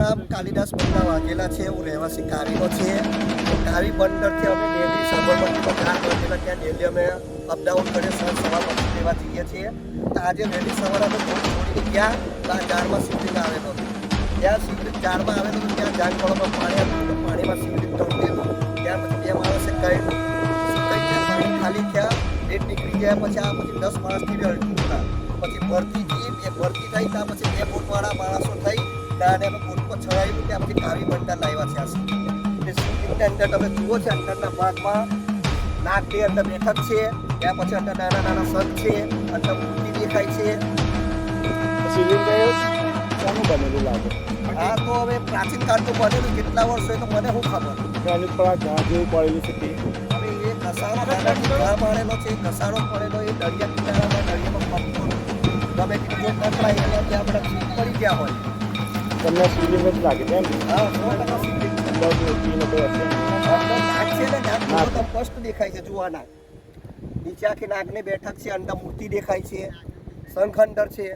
નામ કાલિદાસ બંદર વાઘેલા છે, હું રહેવાસી કાવીનો છે. કારી બંદરથી અમે ડેલી સાબરમતીમાં ચાર વાગેલા ત્યાં ડેલી અમે અપડાઉન કરીએ સર સવાર પછી લેવા જઈએ છીએ. તો આજે વહેલી સવારે અમે થોડી ગયા, તો આ ઝાડમાં શિવલિંગ આવેલો. ત્યાં સિગરેટ ચારમાં આવેલો હતો ત્યાં જાનફળોમાં પાણી આવ્યું તો પાણીમાં સિગરેટ તળતેલું ત્યાં પછી બે માણસે કઈ પાણી ખાલી થયા. ડેટ નીકળી ગયા, પછી આ પછી દસ માણસથી અડધું હતા પછી ભરતી થઈ એ ભરતી થઈ ત્યાં પછી બે ફૂટવાળા માણસો થઈ ત્યાં અમે પર ચડાવ્યું ત્યાં પછી કાવી બંડા લાવ્યા છે આ એ અંદર તમે જુઓ છો અંદરના ભાગમાં નાગની અંદર બેઠક છે ત્યાં પછી અંદર નાના નાના સંત છે અંદર મૂર્તિ દેખાય છે. શાનું બનેલું લાગે. આ તો હવે પ્રાચીન કાળનું બનેલું કેટલા વર્ષો તો મને શું ખબર? એની પર આ ઘા જેવું પડેલું છે તે હવે એ ઘસારો ઘા મારેલો છે ઘસારો પડેલો એ દરિયા કિનારામાં દરિયામાં પંપો ગમે તેટલું પકડાય એટલે ત્યાં આપણે પડી ગયા હોય. તમને શિવલિંગ જ લાગે છે. તો સ્પષ્ટ દેખાય છે આ નીચે આખી નાગની બેઠક છે અંદર મૂર્તિ દેખાય છે શંખ અંદર છે.